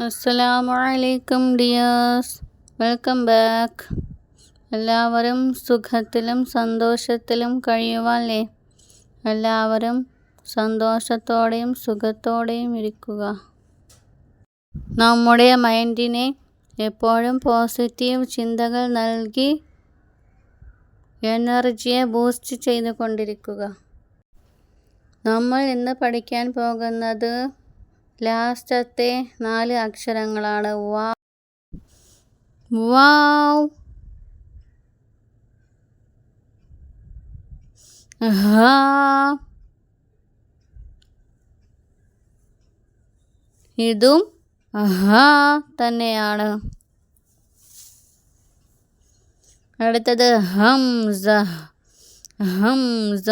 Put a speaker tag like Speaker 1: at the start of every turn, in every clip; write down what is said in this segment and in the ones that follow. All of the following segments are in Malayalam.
Speaker 1: അസ്സലാമു അലൈക്കും ഡിയേഴ്സ്. Welcome back. എല്ലാവരും സുഖത്തിലും സന്തോഷത്തിലും കഴിയുവല്ലേ? എല്ലാവരും സന്തോഷത്തോടെയും സുഖത്തോടെയും ഇരിക്കുക. നമ്മുടെ മൈൻഡിനെ എപ്പോഴും പോസിറ്റീവ് ചിന്തകൾ നൽകി എനർജിയെ ബൂസ്റ്റ് ചെയ്തുകൊണ്ടിരിക്കുക. നമ്മൾ ഇന്ന് പഠിക്കാൻ പോകുന്നത് ലാസ്റ്റത്തെ നാല് അക്ഷരങ്ങളാണ് വാ വാവ് ഇതും ഹാ തന്നെയാണ്. അടുത്തത് ഹംസ ഹംസ.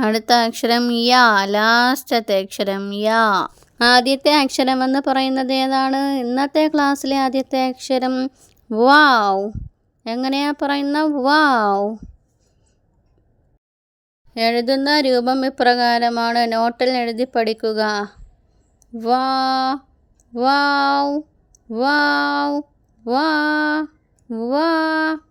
Speaker 1: അടുത്ത അക്ഷരം യാ ലാസ്റ്റത്തെ അക്ഷരം യാ. ആദ്യത്തെ അക്ഷരം എന്ന് പറയുന്നത് ഏതാണ്? ഇന്നത്തെ ക്ലാസ്സിലെ ആദ്യത്തെ അക്ഷരം വാവ്. എങ്ങനെയാ പറയുന്ന വാവ്? എഴുതുന്ന രൂപം ഇപ്രകാരമാണ്. നോട്ടിൽ എഴുതി പഠിക്കുക. വാ വാവ് വാവ് വാ വാ.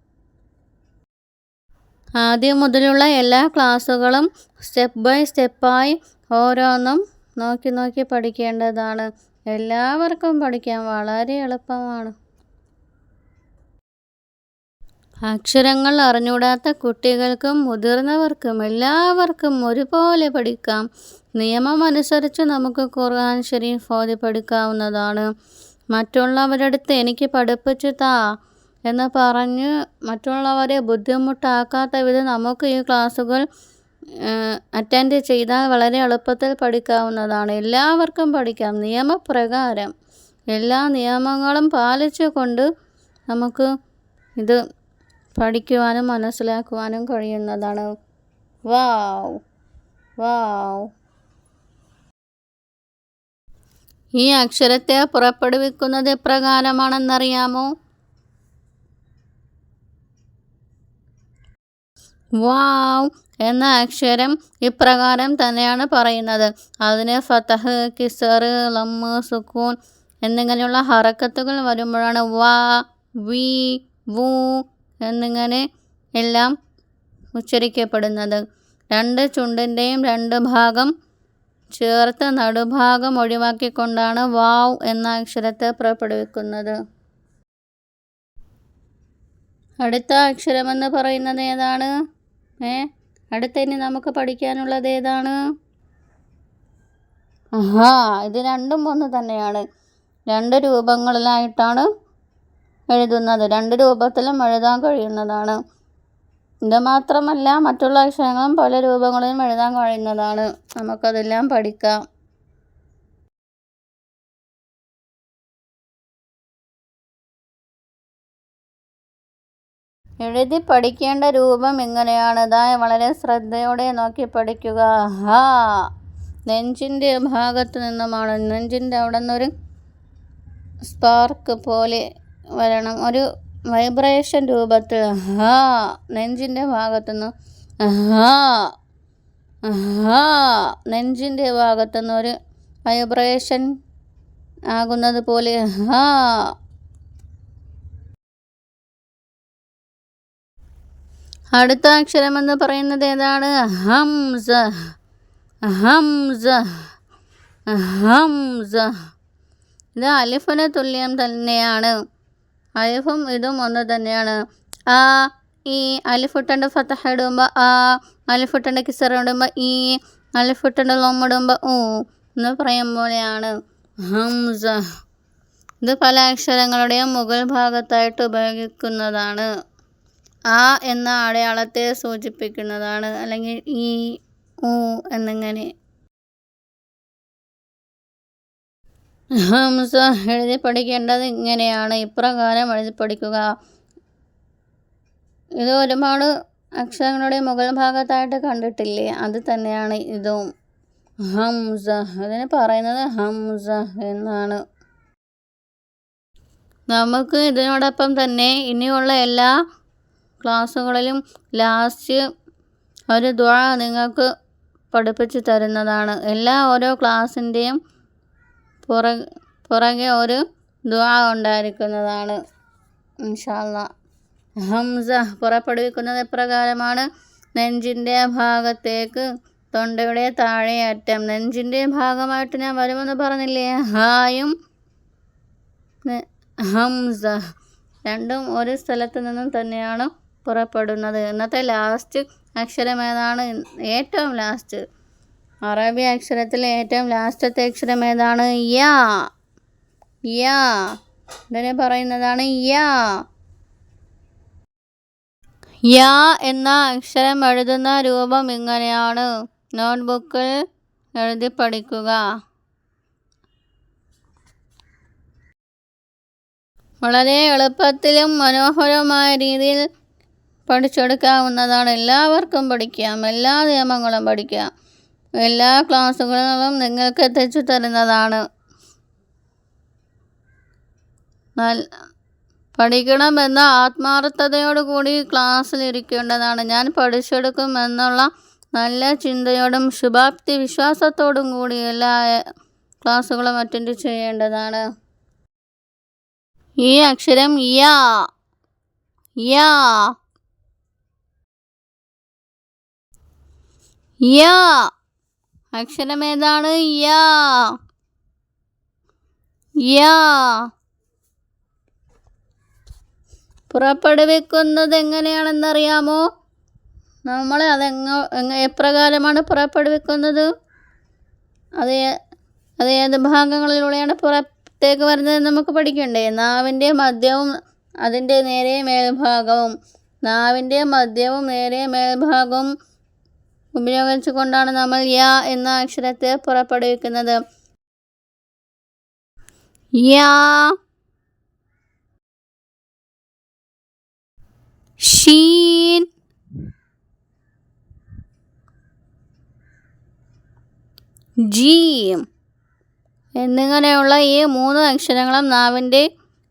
Speaker 1: ആദ്യം മുതലുള്ള എല്ലാ ക്ലാസ്സുകളും സ്റ്റെപ്പ് ബൈ സ്റ്റെപ്പായി ഓരോന്നും നോക്കി നോക്കി പഠിക്കേണ്ടതാണ്. എല്ലാവർക്കും പഠിക്കാൻ വളരെ എളുപ്പമാണ്. അക്ഷരങ്ങൾ അറിഞ്ഞൂടാത്ത കുട്ടികൾക്കും മുതിർന്നവർക്കും എല്ലാവർക്കും ഒരുപോലെ പഠിക്കാം. നിയമം അനുസരിച്ച് നമുക്ക് ഖുർആൻ ഷരീഫ് ഓതി പഠിക്കാവുന്നതാണ്. മറ്റുള്ളവരുടെ അടുത്ത് എനിക്ക് പഠിപ്പിച്ചു താ. എന്ന് പറഞ്ഞ് മറ്റുള്ളവരെ ബുദ്ധിമുട്ടാക്കാത്ത വിധം നമുക്ക് ഈ ക്ലാസ്സുകൾ അറ്റൻഡ് ചെയ്താൽ വളരെ എളുപ്പത്തിൽ പഠിക്കാവുന്നതാണ്. എല്ലാവർക്കും പഠിക്കാം. നിയമപ്രകാരം എല്ലാ നിയമങ്ങളും പാലിച്ചുകൊണ്ട് നമുക്ക് ഇത് പഠിക്കുവാനും മനസ്സിലാക്കുവാനും കഴിയുന്നതാണ്. വാവ്! വാവ്! ഈ അക്ഷരത്തെ പുറപ്പെടുവിക്കുന്നത് എപ്രകാരമാണെന്നറിയാമോ? വാവ് എന്ന അക്ഷരം ഇപ്രകാരം തന്നെയാണ് പറയുന്നത്. അതിന് ഫതഹ് കിസർ ലമ്മ് സുക്കൂൻ എന്നിങ്ങനെയുള്ള ഹറക്കത്തുകൾ വരുമ്പോഴാണ് വാ വി വൂ എന്നിങ്ങനെ എല്ലാം ഉച്ചരിക്കപ്പെടുന്നത്. രണ്ട് ചുണ്ടിന്റെയും രണ്ട് ഭാഗം ചേർത്ത് നടുഭാഗം ഒഴിവാക്കിക്കൊണ്ടാണ് വാവ് എന്ന അക്ഷരത്തെ പുറപ്പെടുവിക്കുന്നത്. അടുത്ത അക്ഷരമെന്ന് പറയുന്നത് ഏതാണ്? ഏ? അടുത്ത ഇനി നമുക്ക് പഠിക്കാനുള്ളത് ഏതാണ്? ആഹാ ഇത് രണ്ടും ഒന്ന് തന്നെയാണ്. രണ്ട് രൂപങ്ങളിലായിട്ടാണ് എഴുതുന്നത്. രണ്ട് രൂപത്തിലും എഴുതാൻ കഴിയുന്നതാണ്. ഇത് മാത്രമല്ല മറ്റുള്ള അക്ഷരങ്ങളും പല രൂപങ്ങളിലും എഴുതാൻ കഴിയുന്നതാണ്. നമുക്കതെല്ലാം പഠിക്കാം. എഴുതി പഠിക്കേണ്ട രൂപം എങ്ങനെയാണ്? ഇതാ വളരെ ശ്രദ്ധയോടെ നോക്കി പഠിക്കുക. ഹാ നെഞ്ചിന്റെ ഭാഗത്ത് നിന്നുമാണ്. നെഞ്ചിന്റെ അവിടെ നിന്നൊരു സ്പാർക്ക് പോലെ വരണം. ഒരു വൈബ്രേഷൻ രൂപത്തിൽ. ഹാ നെഞ്ചിന്റെ ഭാഗത്തുനിന്ന്. ഹാ ഹാ നെഞ്ചിന്റെ ഭാഗത്തുനിന്ന് ഒരു വൈബ്രേഷൻ ആകുന്നത് പോലെ. ഹാ അടുത്ത അക്ഷരം എന്ന് പറയുന്നത് ഏതാണ്? ഹംസ. ഹംസ. ഹംസ. ഇത് അലിഫിന് തുല്യം തന്നെയാണ്. അലിഫും ഇതും ഒന്ന് തന്നെയാണ്. ആ ഈ അലിഫുട്ടന്റെ ഫത്തഹ ഇടുമ്പോൾ ആ അലിഫുട്ടന്റെ കിസറ ഇടുമ്പോൾ ഈ അലിഫുട്ടന്റെ ലൊമ്മിടുമ്പോൾ ഊ എന്ന് പറയും പോലെയാണ്. ഹംസ. ഇത് പല അക്ഷരങ്ങളുടെയും മുകൾ ഭാഗത്തായിട്ട് ഉപയോഗിക്കുന്നതാണ്. ആ എന്ന അടയാളത്തെ സൂചിപ്പിക്കുന്നതാണ്. അല്ലെങ്കിൽ ഈ ഊ എന്നിങ്ങനെ. ഹംസ എഴുതി പഠിക്കേണ്ടത് ഇങ്ങനെയാണ്. ഇപ്രകാരം എഴുതി പഠിക്കുക. ഇത് ഒരുപാട് അക്ഷരങ്ങളുടെ മുകൾ ഭാഗത്തായിട്ട് കണ്ടിട്ടില്ലേ? അത് തന്നെയാണ് ഇതും. ഹംസ. അതിന് പറയുന്നത് ഹംസ എന്നാണ്. നമുക്ക് ഇതിനോടൊപ്പം തന്നെ ഇനിയുള്ള എല്ലാ ക്ലാസ്സുകളിലും ലാസ്റ്റ് ഒരു ദ്വ നിങ്ങൾക്ക് പഠിപ്പിച്ചു തരുന്നതാണ്. എല്ലാ ഓരോ ക്ലാസ്സിന്റെയും പുറ പുറകെ ഒരു ദ ഉണ്ടായിരിക്കുന്നതാണ്. ഇൻഷാല്ല ഹംസ പുറപ്പെടുവിക്കുന്നത് എപ്രകാരമാണ്? നെഞ്ചിന്റെ ഭാഗത്തേക്ക് തൊണ്ടയുടെ താഴെയറ്റം. നെഞ്ചിന്റെ ഭാഗമായിട്ട് ഞാൻ വരുമെന്ന് പറഞ്ഞില്ലേ? ഹായും. ഹംസ. രണ്ടും ഒരു സ്ഥലത്ത് നിന്നും തന്നെയാണ് പുറപ്പെടുന്നത്. ഇന്നത്തെ ലാസ്റ്റ് അക്ഷരം ഏതാണ്? ഏറ്റവും ലാസ്റ്റ് അറബി അക്ഷരത്തിലെ ഏറ്റവും ലാസ്റ്റത്തെ അക്ഷരം ഏതാണ്? യാ. യാ. ഇതിനെ പറയുന്നതാണ് യാ. യാ എന്ന അക്ഷരം എഴുതുന്ന രൂപം ഇങ്ങനെയാണ്. നോട്ട്ബുക്കിൽ എഴുതി പഠിക്കുക. വളരെ എളുപ്പത്തിലും മനോഹരമായ രീതിയിൽ പഠിച്ചെടുക്കാവുന്നതാണ്. എല്ലാവർക്കും പഠിക്കാം. എല്ലാ നിയമങ്ങളും പഠിക്കാം. എല്ലാ ക്ലാസ്സുകളും നിങ്ങൾക്ക് എത്തിച്ചു തരുന്നതാണ് പഠിക്കണമെന്ന ആത്മാർത്ഥതയോടുകൂടി ക്ലാസ്സിലിരിക്കേണ്ടതാണ്. ഞാൻ പഠിച്ചെടുക്കും എന്നുള്ള നല്ല ചിന്തയോടും ശുഭാപ്തി വിശ്വാസത്തോടും കൂടി എല്ലാ ക്ലാസ്സുകളും അറ്റൻഡ് ചെയ്യേണ്ടതാണ്. ഈ അക്ഷരം യാ. യാ. യാ. അക്ഷരം ഏതാണ് യാ. യാ. പുറപ്പെടുവിക്കുന്നത് എങ്ങനെയാണെന്നറിയാമോ? നമ്മൾ അതെങ്ങ എപ്രകാരമാണ് പുറപ്പെടുവിക്കുന്നത്? അത് അത് ഏത് ഭാഗങ്ങളിലൂടെയാണ് പുറത്തേക്ക് വരുന്നത് നമുക്ക് പഠിക്കണ്ടേ? നാവിന്റെ മധ്യവും അതിന്റെ നേരെ മേൽഭാഗവും. നാവിന്റെ മധ്യവും നേരെ മേൽഭാഗവും ഉപയോഗിച്ചുകൊണ്ടാണ് നമ്മൾ യ എന്ന അക്ഷരത്തെ പുറപ്പെടുവിക്കുന്നത്. ജീം. എന്നിങ്ങനെയുള്ള ഈ മൂന്ന് അക്ഷരങ്ങളും നാവിന്റെ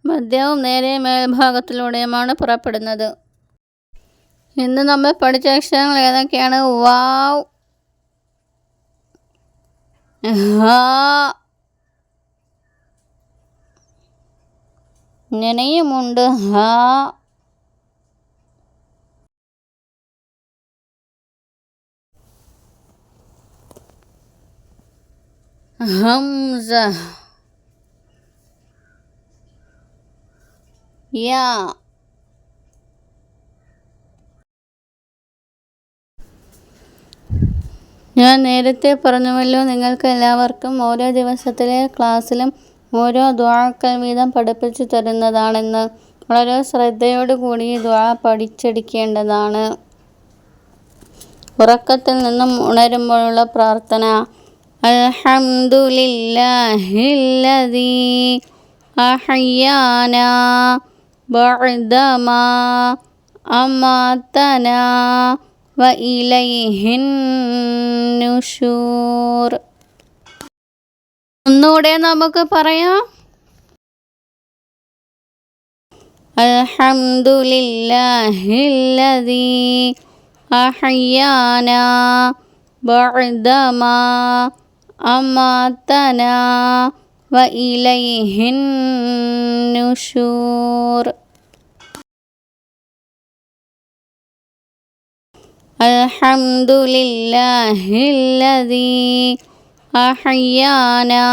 Speaker 1: മധ്യവും നേരെ മേൽഭാഗത്തിലൂടെയുമാണ് പുറപ്പെടുന്നത്. ഇന്ന് നമ്മൾ പഠിച്ച അക്ഷരങ്ങൾ ഏതൊക്കെയാണ് വാവ് ഇങ്ങനെയുമുണ്ട് ഹാ ഹംസ യാ ഞാൻ നേരത്തെ പറഞ്ഞുവല്ലോ നിങ്ങൾക്ക് എല്ലാവർക്കും ഓരോ ദിവസത്തിലെ ക്ലാസ്സിലും ഓരോ ദ്വാക്കൾ വീതം പഠിപ്പിച്ചു തരുന്നതാണെന്ന്. വളരെ ശ്രദ്ധയോടുകൂടി ദ്വാ പഠിച്ചെടുക്കേണ്ടതാണ്. ഉറക്കത്തിൽ നിന്നും ഉണരുമ്പോഴുള്ള പ്രാർത്ഥന. അൽഹംദുലില്ലാഹില്ലദീ അഹയ്യാന ബഅദമാ അമാതന വ ഇലൈഹിൻ നുഷൂർ. ഒന്നുകൂടെ നമുക്ക് പറയാം. അൽഹംദുലില്ലാഹില്ലദീ അഹയ്യാന ബഅദമാ അമാതന വ الحمد لله الذي أحيانا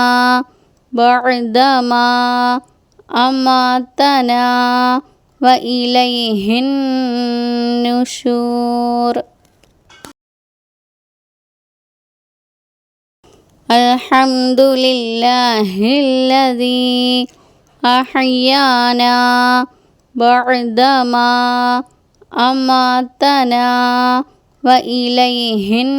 Speaker 1: بعدما أماتنا وإليه النشور. الحمد لله الذي أحيانا بعدما أماتنا വ ഇലൈഹിൻ